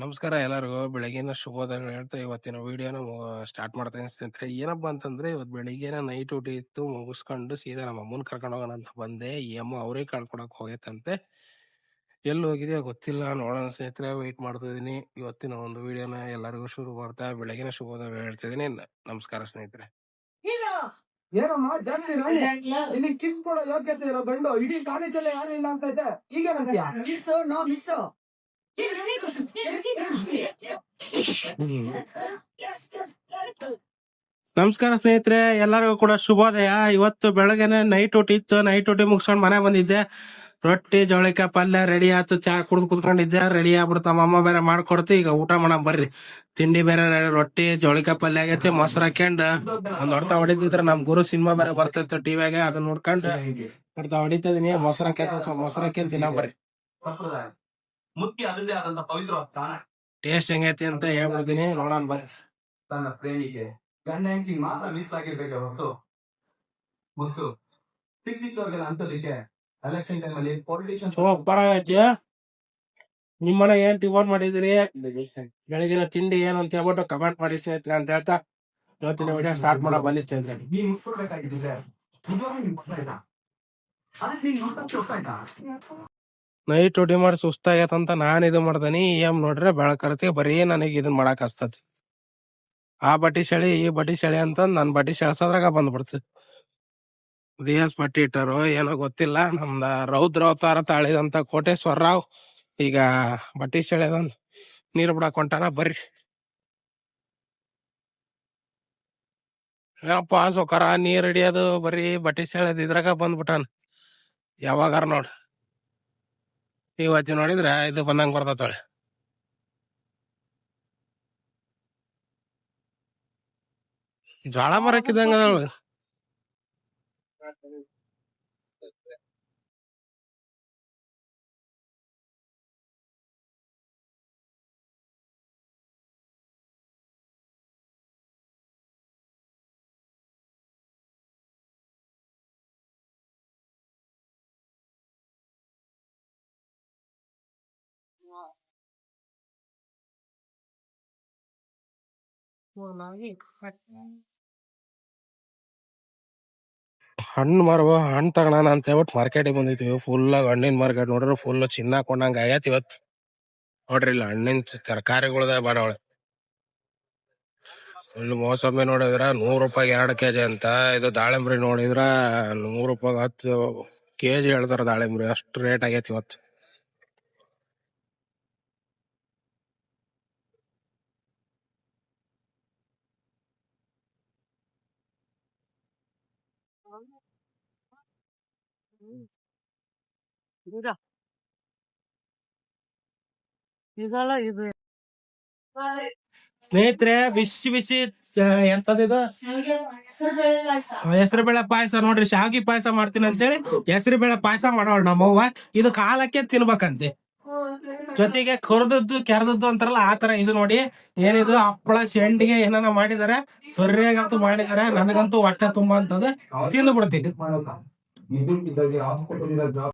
ನಮಸ್ಕಾರ ಎಲ್ಲರಿಗೂ. ಬೆಳಗಿನ ಶುಭೋದಯ ಹೇಳ್ತಾ ಇವತ್ತಿನ ವಿಡಿಯೋನ ಸ್ಟಾರ್ಟ್ ಮಾಡ್ತಾ ಸ್ನೇಹಿತರೆ. ಏನಪ್ಪಾ ಅಂತಂದ್ರೆ ಇವತ್ತು ಬೆಳಿಗ್ಗೆನ ನೈಟ್ ಡ್ಯೂಟಿ ಇತ್ತು ಮುಗಿಸ್ಕೊಂಡು ಸೀದಾ ನಮ್ಮ ಅಮ್ಮನ್ ಕರ್ಕೊಂಡು ಹೋಗೋಣ ಅಂತ ಬಂದೆ. ಈ ಅಮ್ಮ ಅವರೇ ಕಳ್ಕೊಡಕ್ ಹೋಗೈತಂತೆ ಎಲ್ಲಿ ಹೋಗಿದೆಯೋ ಗೊತ್ತಿಲ್ಲ. ನೋಡೋಣ ಸ್ನೇಹಿತರೆ ವೆಯ್ಟ್ ಮಾಡ್ತಾ ಇದೀನಿ ಇವತ್ತಿನ ಒಂದು ವಿಡಿಯೋನ ಎಲ್ಲರಿಗೂ ಶುರು ಮಾಡ್ತಾ ಬೆಳಗಿನ ಶುಭೋದಯ ಹೇಳ್ತಿದೀನಿ ನಮಸ್ಕಾರ ಸ್ನೇಹಿತರೆ. ಏನಮ್ಮ? ಜಾಸ್ತಿ ಇಲ್ಲಿ ಕಿಸ್ ಕೊಡೋ ಯೋಗ್ಯತೆ ಇರೋ ಗಂಡು ಇಡೀ ಕಾಲೇಜಲ್ಲೇ ಯಾರು ಇಲ್ಲ ಅಂತ ಈಗ ನೋ ನಮಸ್ಕಾರ ಸ್ನೇಹಿತರೆ, ಎಲ್ಲರಿಗೂ ಕೂಡ ಶುಭೋದಯ. ಇವತ್ತು ಬೆಳಗ್ಗೆನೆ ನೈಟ್ ಊಟ ಇತ್ತು. ನೈಟ್ ಊಟ ಮುಗಿಸ್ಕೊಂಡು ಮನೆ ಬಂದಿದ್ದೆ. ರೊಟ್ಟಿ, ಜವಳಿಕಾಯಿ ಪಲ್ಯ ರೆಡಿ ಆಯ್ತು. ಚಾ ಕುಡ್ದು ಕುತ್ಕೊಂಡಿದ್ದೆ. ರೆಡಿ ಆಗ್ಬಿಡ್ತು. ಅಮ್ಮ ಬೇರೆ ಮಾಡ್ಕೊಡ್ತು. ಈಗ ಊಟ ಮಾಡೋಣ ಬರ್ರಿ. ತಿಂಡಿ ಬೇರೆ ರೊಟ್ಟಿ, ಜವಳಿಕಾಯಿ ಪಲ್ಯ ಆಗೈತಿ. ಮೊಸರು ಹಾಕೊಂಡು ಒಂದ್ ಹೊಡ್ತಾ ಹೊಡಿತಿದ್ರೆ. ನಮ್ ಗುರು ಸಿನಿಮಾ ಬೇರೆ ಬರ್ತಿತ್ತು ಟಿವಿಯಾಗ ಅದನ್ನ ನೋಡ್ಕೊಂಡು ಹೊಡ್ತಾ ಹೊಡಿತಾ ಮೊಸರು ಹಾಕೈತಿ ಮೊಸರು ಹಾಕಿ ಬರ್ರಿ. ಮುಖ್ಯ ಅದರದೇ ಆದಂತ ಪವಿತ್ರ ಸ್ಥಾನ. ಟೇಸ್ಟ್ ಹೆಂಗೈತಿ ಅಂತ ಹೇಳ್ಬಿಡ್ತೀನಿ ನೋಡೋಣ ಬರ್ರಿ. ತನ್ನ ಪ್ರೇಮಿಗೆ ಗಂಡ ಹೆಂಡತಿ ಮಾತ್ರ ಮಿಸ್ ಆಗಿರ್ಬೇಕು ಹೊರತು. ಮತ್ತು ಸಿಕ್ಕಿದ್ದವ್ರಿಗೆ ಅಂತದಕ್ಕೆ ಎಲೆಕ್ಷನ್ ಟೈಮಲ್ಲಿ ಪೊಲಿಟಿಷಿಯನ್ ಸೂಪರ್ ಆಗೈತಿ ನಿಮ್ ಮನೆ ಏನ್ ಟಿಫನ್ ಮಾಡಿದಿರಿ? ಬೆಳಗಿನ ತಿಂಡಿ ಏನು ಅಂತ ಹೇಳ್ಬಿಟ್ಟು ಕಮೆಂಟ್ ಮಾಡಿ ಸ್ನೇಹಿತರೆ ಅಂತ ಹೇಳ್ತಾ ಇವತ್ತಿನ ವಿಡಿಯೋ ಸ್ಟಾರ್ಟ್ ಮಾಡೋ ಬನ್ನಿ ಸ್ನೇಹಿತರೆ. ನೀನ್ ಮುಟ್ಕೊಡ್ಬೇಕಾಗಿದ್ದಿದೆ ನಿಜವಾಗ್ಲೂ ನಿಂಗ್ ಗೊತ್ತಾಯ್ತಾ ಅದಕ್ಕೆ ನೀನ್ ನೋಡ್ತಾ ಗೊತ್ತಾಯ್ತಾ ನೈಟ್ ಡ್ಯೂಟಿ ಮಾಡಿ ಅಂತ ನಾನು ಇದು ಮಾಡ್ದನಿ ಏಮ್ ನೋಡ್ರೆ ಬೆಳಕರತಿ ಬರೀ ನನಗೆ ಇದನ್ನ ಮಾಡಕ್ ಹಸ್ತತಿ. ಆ ಬಟ್ಟಿ ಸೆಳಿ ಈ ಬಟ್ಟಿ ಸೆಳಿ ಅಂತ ನನ್ನ ಬಟ್ಟಿ ಸೆಳ್ಸೋದ್ರಾಗ ಬಂದ್ಬಿಡ್ತದೆ ಡಿ ಎಸ್ ಇಟ್ಟರು ಏನೋ ಗೊತ್ತಿಲ್ಲ, ನಮ್ದ ರೌದ್ರ ಅವತಾರ ತಾಳಿದಂತ ಕೋಟೇಶ್ವರ ರಾವ್, ಈಗ ಬಟ್ಟಿ ಸೆಳೆದ ನೀರ್ ಬಿಡಾಕ್ ಹೊಂಟಾನ, ಬರ್ರಿ. ಏನಪ್ಪ ಸೊಕರ, ನೀರ್ ಹಿಡಿಯೋದು, ಬರೀ ಬಟ್ಟಿ ಸೆಳೆದ್ ಇದ್ರಾಗ ಬಂದ್ಬಿಟ್ಟಾನ. ಯಾವಾಗಾರ ನೋಡ್ ಇವತ್ತು ನೋಡಿದ್ರೆ ಇದು ಬಂದಂಗ ಬರ್ತತಳೆ ಜ್ವಾಳ ಮರಕ್ಕಿದಂಗ ಅದಾಳ. ಹಣ್ಣು ಮಾರುವ ಹಣ್ಣು ತಗೋಣ ಅಂತ ಹೇಳ್ಬಿಟ್ಟು ಮಾರ್ಕೆಟಿಗೆ ಬಂದಿದ್ವಿ. ಫುಲ್ ಹಣ್ಣಿನ ಮಾರ್ಕೆಟ್ ನೋಡ್ರಿ ಫುಲ್ ಚಿನ್ನ ಕೊಂಡಂಗ ಆಗೈತಿ ಇವತ್ತು. ನೋಡ್ರಿ ಇಲ್ಲ ಹಣ್ಣಿನ ತರಕಾರಿಗಳದ ಬಾಡವಳೆ ಫುಲ್ ಮೋಸಂಬಿ ನೋಡಿದ್ರ, ನೂರ್ ರೂಪಾಯಿ ಎರಡ್ ಕೆಜಿ ಅಂತ, ಇದು ದಾಳಿಂಬ್ರಿ ನೋಡಿದ್ರ, ನೂರು ರೂಪಾಯಿ ಹತ್ತು ಕೆಜಿ ಹೇಳ್ತಾರ ದಾಳಿಂಬ್ರಿ, ಅಷ್ಟು ರೇಟ್ ಆಗೈತಿ ಇವತ್ತು. ಇದು ಸ್ನೇಹಿತರೆ, ಬಿಸಿ ಬಿಸಿ ಎಂತದಿದು? ಹೆಸರು ಬೇಳೆ ಪಾಯಸ ನೋಡ್ರಿ, ಶಾವಿಗೆ ಪಾಯಸ ಮಾಡ್ತೀನಿ ಅಂತೇಳಿ ಹೆಸರು ಬೇಳೆ ಪಾಯಸ ಮಾಡೋಣ ನಮ್ಮವ್ವ. ಇದು ಕಾಲಕ್ಕೆ ತಿನ್ಬೇಕಂತೆ. ಜೊತೆಗೆ ಕರ್ದದ್ದು ಕೆರೆದದ್ದು ಅಂತಾರಲ್ಲ ಆ ತರ ಇದು ನೋಡಿ. ಏನಿದು ಹಪ್ಪಳ ಶೆಂಡಿಗೆ ಏನಾನ ಮಾಡಿದಾರೆ. ಸೊರ್ರಿಯಾಗಂತೂ ಮಾಡಿದಾರೆ. ನನಗಂತೂ ಹೊಟ್ಟೆ ತುಂಬಾ ಅಂತದ ತಿಂದು ಬಿಡ್ತೀನಿ.